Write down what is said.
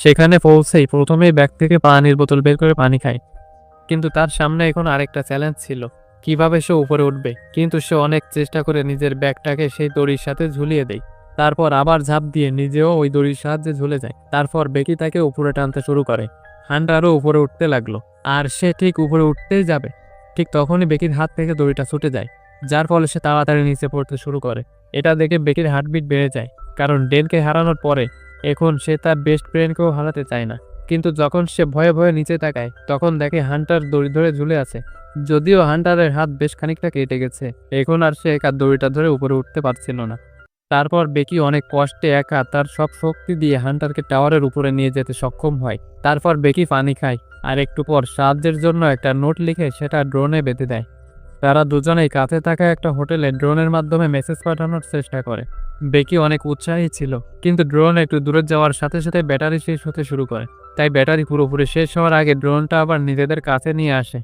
সেখানে পৌঁছেই প্রথমেই ব্যাগ থেকে পানির বোতল বের করে পানি খায়। কিন্তু তার সামনে এখন আরেকটা চ্যালেঞ্জ ছিল, কীভাবে সে উপরে উঠবে। কিন্তু সে অনেক চেষ্টা করে নিজের ব্যাগটাকে সেই দড়ির সাথে ঝুলিয়ে দেয়। তারপর আবার ঝাঁপ দিয়ে নিজেও ওই দড়ির সাহায্যে ঝুলে যায়। তারপর বেকি তাকে উপরে টানতে শুরু করে। হান্টারও উপরে উঠতে লাগল। আর সে ঠিক উপরে উঠতেই যাবে। ঠিক তখনই বেকির হাত থেকে দড়িটা ছুটে যায়, যার ফলে সে তাড়াতাড়ি নিচে পড়তে শুরু করে। এটা দেখে বেকির হার্টবিট বেড়ে যায়, কারণ ডেনকে হারানোর পরে এখন সে তার বেস্ট ফ্রেন্ডকেও হারাতে চায় না। কিন্তু যখন সে ভয়ে ভয়ে নিচে তাকায়, তখন দেখে হান্টার দড়ি ধরে ঝুলে আছে। যদিও হান্টারের হাত বেশ খানিকটা কেটে গেছে, এখন আর সে একা দড়িটা ধরে উপরে উঠতে পারছিল না। তারপর বেকি অনেক কষ্টে একা তার সব শক্তি দিয়ে হান্টারকে টাওয়ারের উপরে নিয়ে যেতে সক্ষম হয়। তারপর বেকি পানি খায়, আর একটু পর সাহায্যের জন্য একটা নোট লিখে সেটা ড্রোনে বেঁধে দেয়। তারা দুজনেই কাছে থাকা একটা হোটেলে ড্রোনের মাধ্যমে মেসেজ পাঠানোর চেষ্টা করে। বেকি অনেক উৎসাহী ছিল, কিন্তু ড্রোন একটু দূরে যাওয়ার সাথে সাথে ব্যাটারি শেষ হতে শুরু করে। তাই ব্যাটারি পুরোপুরি শেষ হওয়ার আগে ড্রোনটা আবার নিজেদের কাছে নিয়ে আসে।